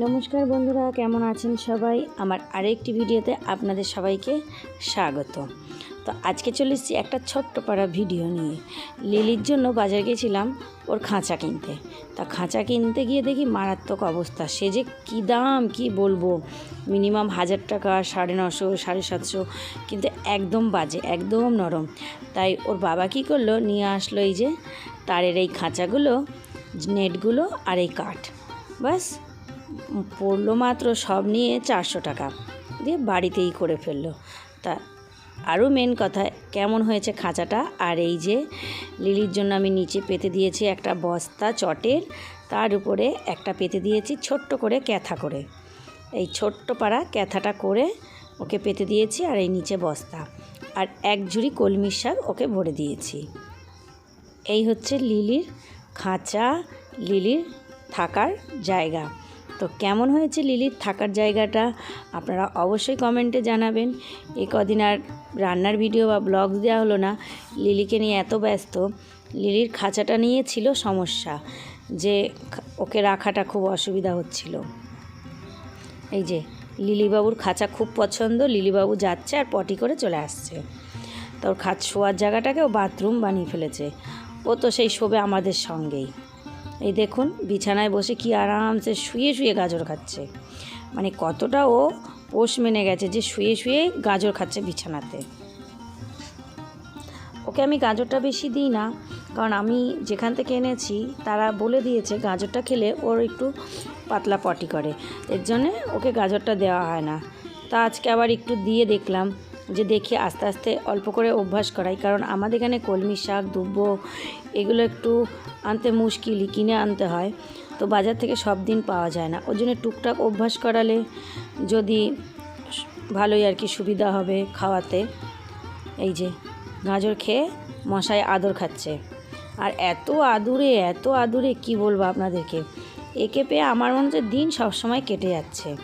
নমস্কার বন্ধুরা, কেমন আছেন সবাই? আমার আরেকটি ভিডিওতে আপনাদের সবাইকে স্বাগত। তো আজকে চলে এসেছি একটা ছোট্ট পাড়া ভিডিও নিয়ে। লিলির জন্য বাজার গেছিলাম ওর খাঁচা কিনতে। তা খাঁচা কিনতে গিয়ে দেখি মারাত্মক অবস্থা। সে যে কী দাম, কি বলব? মিনিমাম হাজার টাকা, সাড়ে নশো, সাড়ে সাতশো, কিন্তু একদম বাজে, একদম নরম। তাই ওর বাবা কী করল? নিয়ে আসলো এই যে তারের এই খাঁচাগুলো, নেটগুলো আর এই কাঠ। ব্যাস। পড়ল মাত্র সব নিয়ে চারশো টাকা। দিয়ে বাড়িতেই করে ফেলল। তা আরও মেন কথা, কেমন হয়েছে খাঁচাটা? আর এই যে লিলির জন্য আমি নিচে পেতে দিয়েছি একটা বস্তা চটের, তার উপরে একটা পেতে দিয়েছি ছোট্ট করে ক্যাথা করে। এই ছোট্ট পাড়া ক্যাথাটা করে ওকে পেতে দিয়েছি আর এই নিচে বস্তা। আর এক ঝুড়ি কলমির শাক ওকে ভরে দিয়েছি। এই হচ্ছে লিলির খাঁচা, লিলির থাকার জায়গা। তো কেমন হয়েছে লিলির থাকার জায়গাটা? আপনারা অবশ্যই কমেন্টে জানাবেন। এই কদিন আর রান্নার ভিডিও বা ব্লগ দেওয়া হলো না। লিলিকে নিয়ে এত ব্যস্ত। লিলির খাঁচাটা নিয়ে ছিল সমস্যা, যে ওকে রাখাটা খুব অসুবিধা হচ্ছিল। এই যে, লিলিবাবুর খাঁচা খুব পছন্দ। লিলিবাবু যাচ্ছে আর পটি করে চলে আসছে। তো ওর খাট শোয়ার জায়গাটাকে ও বাথরুম বানিয়ে ফেলেছে। ও তো সেই শোবে আমাদের সঙ্গেই। এই দেখুন, বিছানায় বসে কি আরামসে শুয়ে শুয়ে গাজর খাচ্ছে। মানে কতটা ও পোষ মেনে গেছে যে শুয়ে শুয়ে গাজর খাচ্ছে বিছানাতে। ওকে আমি গাজরটা বেশি দিই না, কারণ আমি যেখান থেকে এনেছি, তারা বলে দিয়েছে গাজরটা খেলে ওর একটু পাতলা পটি করে। এর জন্যে ওকে গাজরটা দেওয়া হয় না। তা আজকে আবার একটু দিয়ে দেখলাম। যে দেখি আস্তে আস্তে অল্প করে অভ্যাস করাই। কারণ আমাদের এখানে কলমি শাক, দুব্বো, এগুলো একটু আনতে মুশকিলই, কিনে আনতে হয়। তো বাজার থেকে সব দিন পাওয়া যায় না। ওর জন্য টুকটাক অভ্যাস করালে যদি ভালোই আর কি সুবিধা হবে খাওয়াতে। এই যে গাজর খেয়ে মশায় আদর খাচ্ছে। আর এত আদুরে এত আদুরে, কি বলব আপনাদেরকে? একে পেয়ে আমার মনে হচ্ছে দিন সবসময় কেটে যাচ্ছে।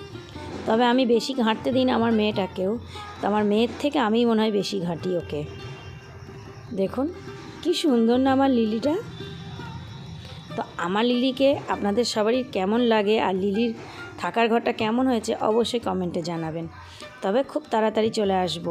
তবে আমি বেশি ঘাঁটতে দিই না আমার মেয়েটাকেও। তো আমার মেয়ের থেকে আমি মনে হয় বেশি ঘাঁটি ওকে। দেখুন, কি সুন্দর না আমার লিলিটা। তো আমার লিলিকে আপনাদের সবারই কেমন লাগে আর লিলির থাকার ঘরটা কেমন হয়েছে অবশ্যই কমেন্টে জানাবেন। তবে খুব তাড়াতাড়ি চলে আসব।